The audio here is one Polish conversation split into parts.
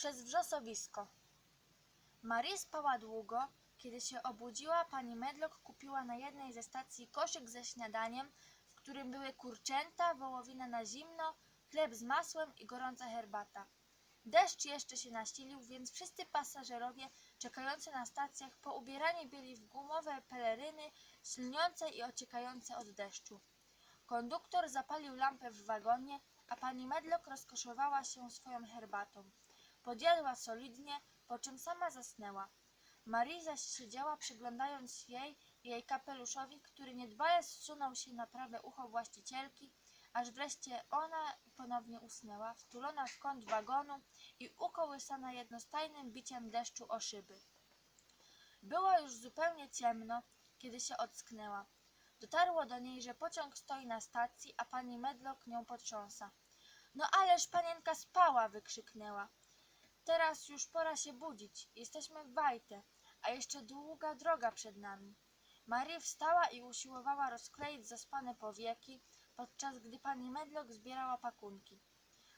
Przez wrzosowisko. Marie spała długo. Kiedy się obudziła, pani Medlock kupiła na jednej ze stacji koszyk ze śniadaniem, w którym były kurczęta, wołowina na zimno, chleb z masłem i gorąca herbata. Deszcz jeszcze się nasilił, więc wszyscy pasażerowie czekający na stacjach poubierani byli w gumowe peleryny, śliniące i ociekające od deszczu. Konduktor zapalił lampę w wagonie, a pani Medlock rozkoszowała się swoją herbatą. Podjadła solidnie, po czym sama zasnęła. Marie zaś siedziała przyglądając jej i jej kapeluszowi, który niedbale zsunął się na prawe ucho właścicielki, aż wreszcie ona ponownie usnęła, wtulona w kąt wagonu i ukołysana jednostajnym biciem deszczu o szyby. Było już zupełnie ciemno, kiedy się ocknęła. Dotarło do niej, że pociąg stoi na stacji, a pani Medlock nią potrząsa. No ależ panienka spała, wykrzyknęła. Teraz już pora się budzić. Jesteśmy w Wajte, a jeszcze długa droga przed nami. Marie wstała i usiłowała rozkleić zaspane powieki, podczas gdy pani Medlock zbierała pakunki.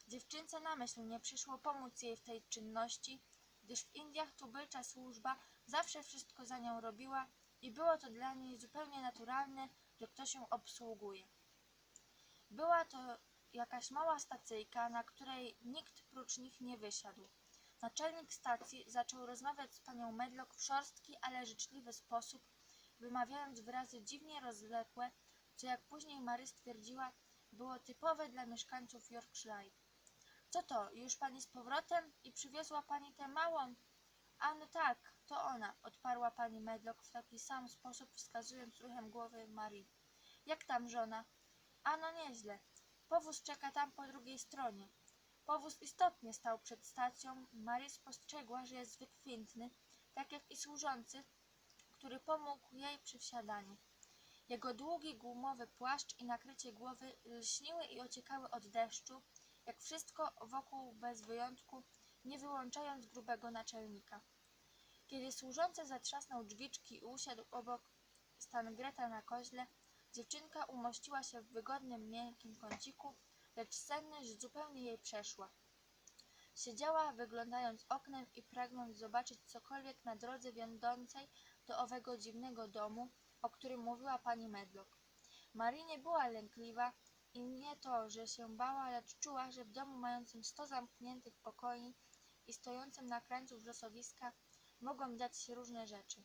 Dziewczynce na myśl nie przyszło pomóc jej w tej czynności, gdyż w Indiach tubylcza służba zawsze wszystko za nią robiła i było to dla niej zupełnie naturalne, że ktoś ją obsługuje. Była to jakaś mała stacyjka, na której nikt prócz nich nie wysiadł. Naczelnik stacji zaczął rozmawiać z panią Medlock w szorstki, ale życzliwy sposób, wymawiając wyrazy dziwnie rozległe, co jak później Mary stwierdziła, było typowe dla mieszkańców Yorkshire. Co to, już pani z powrotem i przywiozła pani tę małą? A no tak, to ona, odparła pani Medlock w taki sam sposób, wskazując ruchem głowy Marii. Jak tam żona? A no nieźle. Powóz czeka tam po drugiej stronie. Powóz istotnie stał przed stacją. Maria spostrzegła, że jest wykwintny, tak jak i służący, który pomógł jej przy wsiadaniu. Jego długi gumowy płaszcz i nakrycie głowy lśniły i ociekały od deszczu, jak wszystko wokół bez wyjątku, nie wyłączając grubego naczelnika. Kiedy służący zatrzasnął drzwiczki i usiadł obok Stangreta na koźle, dziewczynka umościła się w wygodnym, miękkim kąciku, lecz senność zupełnie jej przeszła. Siedziała, wyglądając oknem i pragnąc zobaczyć cokolwiek na drodze wiodącej do owego dziwnego domu, o którym mówiła pani Medlock. Marii nie była lękliwa i nie to, że się bała, lecz czuła, że w domu mającym sto zamkniętych pokoi i stojącym na krańcu wrzosowiska mogą dziać się różne rzeczy.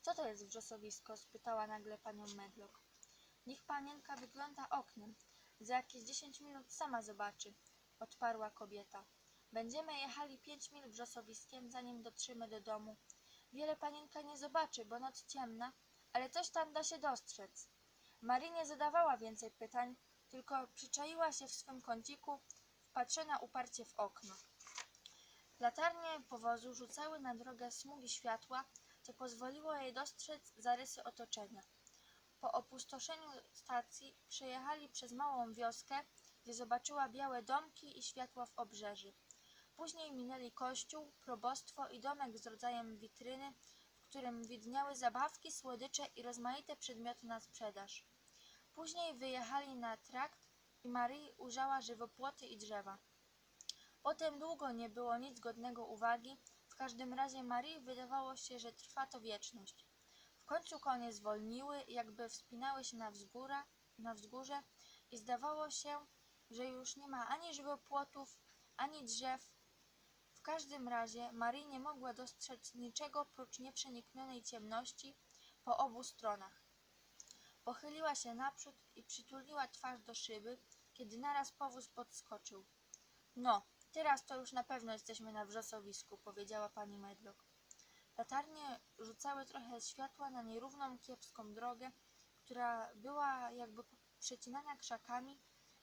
Co to jest wrzosowisko? spytała nagle panią Medlock. Niech panienka wygląda oknem. Za jakieś dziesięć minut sama zobaczy, odparła kobieta. Będziemy jechali pięć mil wrzosowiskiem, zanim dotrzemy do domu. Wiele panienka nie zobaczy, bo noc ciemna, ale coś tam da się dostrzec. Marii nie zadawała więcej pytań, tylko przyczaiła się w swym kąciku, wpatrzona uparcie w okno. Latarnie powozu rzucały na drogę smugi światła, co pozwoliło jej dostrzec zarysy otoczenia. Po opustoszeniu stacji przejechali przez małą wioskę, gdzie zobaczyła białe domki i światła w obrzeży. Później minęli kościół, probostwo i domek z rodzajem witryny, w którym widniały zabawki, słodycze i rozmaite przedmioty na sprzedaż. Później wyjechali na trakt i Marii ujrzała żywopłoty i drzewa. Potem długo nie było nic godnego uwagi, w każdym razie Marii wydawało się, że trwa to wieczność. Końcu konie zwolniły, jakby wspinały się na, wzgóra, na wzgórze i zdawało się, że już nie ma ani żywopłotów, ani drzew. W każdym razie Marii nie mogła dostrzec niczego prócz nieprzeniknionej ciemności po obu stronach. Pochyliła się naprzód i przytuliła twarz do szyby, kiedy naraz powóz podskoczył. No, teraz to już na pewno jesteśmy na wrzosowisku, powiedziała pani Medlock. Latarnie rzucały trochę światła na nierówną, kiepską drogę, która była jakby przecinana krzakami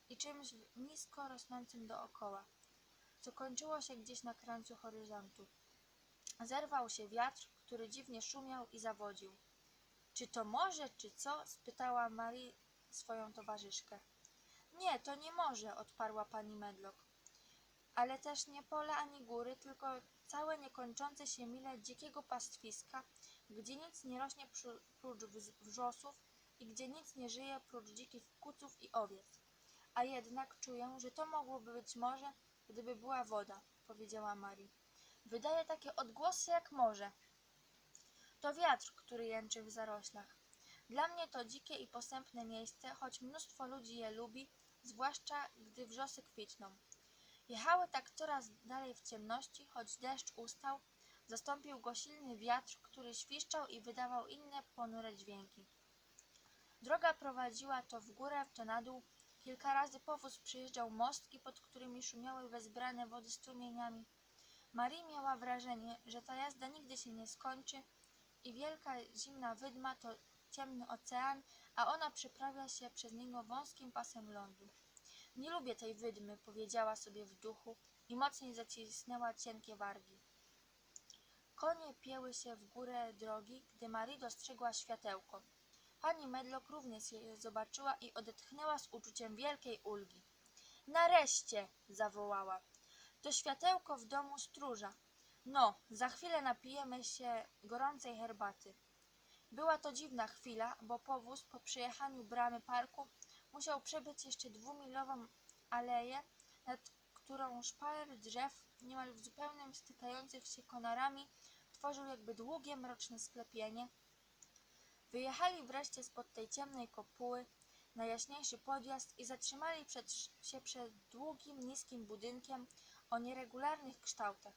i czymś nisko rosnącym dookoła, co kończyło się gdzieś na krańcu horyzontu. Zerwał się wiatr, który dziwnie szumiał i zawodził. Czy to morze, czy co? spytała Marii swoją towarzyszkę. Nie, to nie morze, odparła pani Medlock. Ale też nie pole ani góry, tylko całe niekończące się mile dzikiego pastwiska, gdzie nic nie rośnie prócz wrzosów i gdzie nic nie żyje prócz dzikich kuców i owiec. A jednak czuję, że to mogłoby być morze, gdyby była woda, powiedziała Mari. Wydaje takie odgłosy jak morze. To wiatr, który jęczy w zaroślach. Dla mnie to dzikie i posępne miejsce, choć mnóstwo ludzi je lubi, zwłaszcza gdy wrzosy kwitną. Jechały tak coraz dalej w ciemności, choć deszcz ustał, zastąpił go silny wiatr, który świszczał i wydawał inne ponure dźwięki. Droga prowadziła to w górę, to na dół. Kilka razy powóz przyjeżdżał mostki, pod którymi szumiały wezbrane wody strumieniami. Marii miała wrażenie, że ta jazda nigdy się nie skończy i wielka zimna wydma to ciemny ocean, a ona przeprawia się przez niego wąskim pasem lądu. Nie lubię tej wydmy, powiedziała sobie w duchu i mocniej zacisnęła cienkie wargi. Konie pieły się w górę drogi, gdy Marie dostrzegła światełko. Pani Medlock również je zobaczyła i odetchnęła z uczuciem wielkiej ulgi. Nareszcie! zawołała. To światełko w domu stróża. No, za chwilę napijemy się gorącej herbaty. Była to dziwna chwila, bo powóz po przejechaniu bramy parku musiał przebyć jeszcze dwumilową aleję, nad którą szpaler drzew, niemal w zupełnym stykających się konarami, tworzył jakby długie, mroczne sklepienie. Wyjechali wreszcie spod tej ciemnej kopuły na jaśniejszy podjazd i zatrzymali przed, się przed długim, niskim budynkiem o nieregularnych kształtach.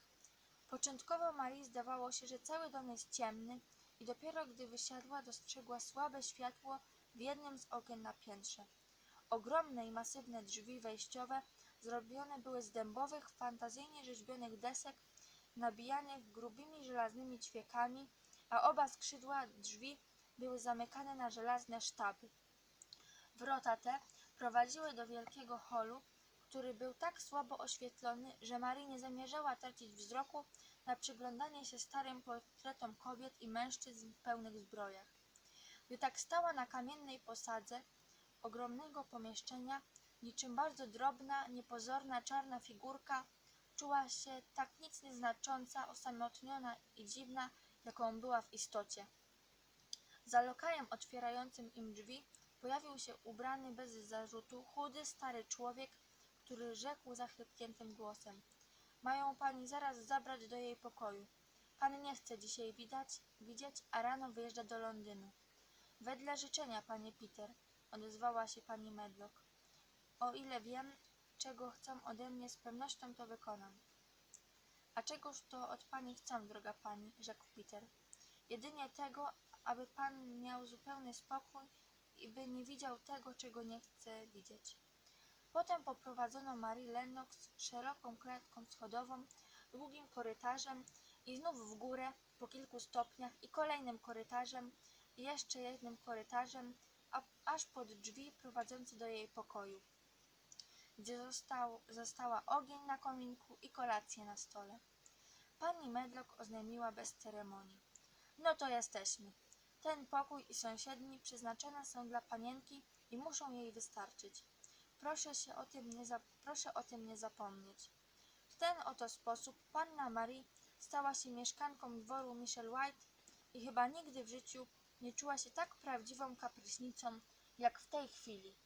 Początkowo Marii zdawało się, że cały dom jest ciemny i dopiero gdy wysiadła, dostrzegła słabe światło w jednym z okien na piętrze. Ogromne i masywne drzwi wejściowe zrobione były z dębowych, fantazyjnie rzeźbionych desek, nabijanych grubymi żelaznymi ćwiekami, a oba skrzydła drzwi były zamykane na żelazne sztaby. Wrota te prowadziły do wielkiego holu, który był tak słabo oświetlony, że Marii nie zamierzała tracić wzroku na przyglądanie się starym portretom kobiet i mężczyzn w pełnych zbrojach. Gdy tak stała na kamiennej posadze ogromnego pomieszczenia, niczym bardzo drobna, niepozorna czarna figurka, czuła się tak nic nieznacząca, osamotniona i dziwna, jaką była w istocie. Za lokajem otwierającym im drzwi pojawił się ubrany bez zarzutu chudy stary człowiek, który rzekł zachrypniętym głosem Mają pani zaraz zabrać do jej pokoju. Pan nie chce dzisiaj widać, widzieć, a rano wyjeżdża do Londynu. Wedle życzenia, panie Peter, odezwała się pani Medlock. O ile wiem, czego chcą ode mnie, z pewnością to wykonam. A czegoż to od pani chcę, droga pani, rzekł Peter. Jedynie tego, aby pan miał zupełny spokój i by nie widział tego, czego nie chce widzieć. Potem poprowadzono Marie Lennox szeroką klatką schodową, długim korytarzem i znów w górę po kilku stopniach i kolejnym korytarzem i jeszcze jednym korytarzem, aż pod drzwi prowadzące do jej pokoju, gdzie został, została ogień na kominku i kolację na stole. Pani Medlock oznajmiła bez ceremonii. No to jesteśmy. Ten pokój i sąsiedni przeznaczone są dla panienki i muszą jej wystarczyć. Proszę się o tym nie, proszę o tym nie zapomnieć. W ten oto sposób panna Marie stała się mieszkanką dworu Michel White i chyba nigdy w życiu nie czuła się tak prawdziwą kapryśnicą jak w tej chwili.